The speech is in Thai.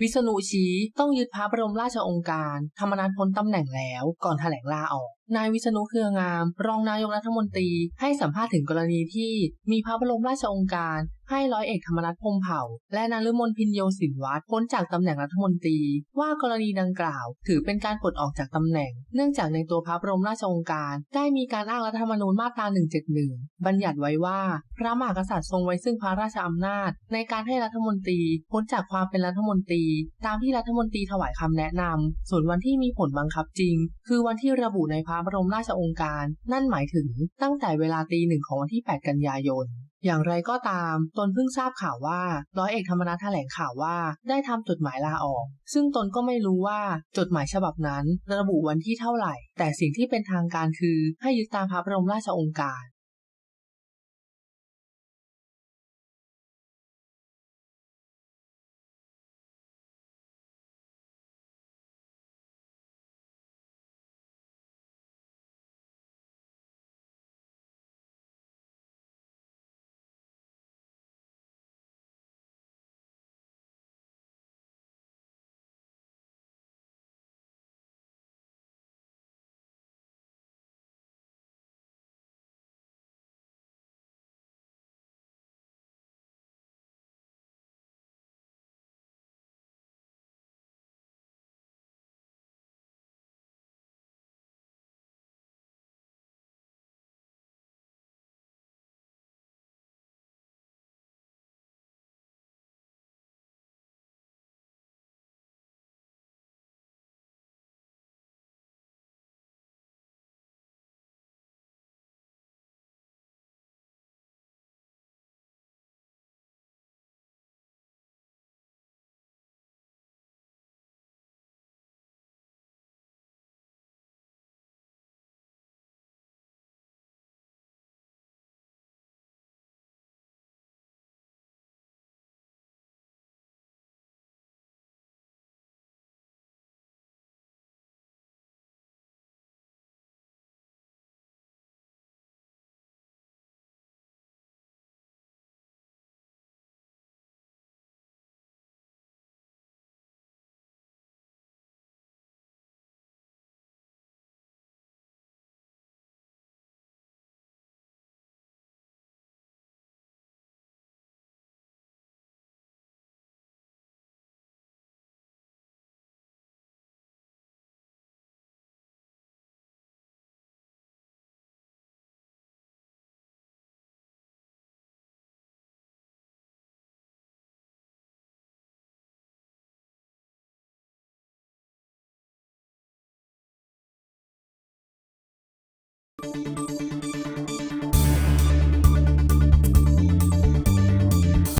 วิษณุชี้ต้องยึดพระบรมราชองค์การธรรมนันพ้นตำแหน่งแล้วก่อนแถลงลาออก นายวิษณุเครืองาม รองนายกรัฐมนตรี ให้สัมภาษณ์ถึงกรณีที่มีพระบรมราชองค์การ ให้ร้อยเอกธรรมนัฐพมเผ่า และนฤมลพินโยสินวัตรพ้นจากตำแหน่งรัฐมนตรี ว่ากรณีดังกล่าว ถือเป็นการปลดออกจากตำแหน่ง เนื่องจากในตัวพระบรมราชองค์การ ได้มีการอ้างรัฐธรรมนูญมาตรา 171 บัญญัติไว้ว่า พระมหากษัตริย์ทรงไว้ซึ่งพระราชอำนาจ ในการให้รัฐมนตรีพ้นจากความเป็นรัฐมนตรี ตามที่รัฐมนตรีถวายคำแนะนำส่วนวันที่มีผลบังคับจริง คือวันที่ระบุในพระบรมราชองค์การ นั่นหมายถึงตั้งแต่เวลาตีหนึ่งของวันที่ 8 กันยายนอย่างไรก็ตามตนเพิ่งทราบข่าวว่า ร้อยเอกธรรมนัฐแถลงข่าวว่าได้ทำจดหมายลาออก ซึ่งตนก็ไม่รู้ว่าจดหมายฉบับนั้น ระบุวันที่เท่าไหร่ แต่สิ่งที่เป็นทางการคือให้ยึดตามพระบรมราชองค์การ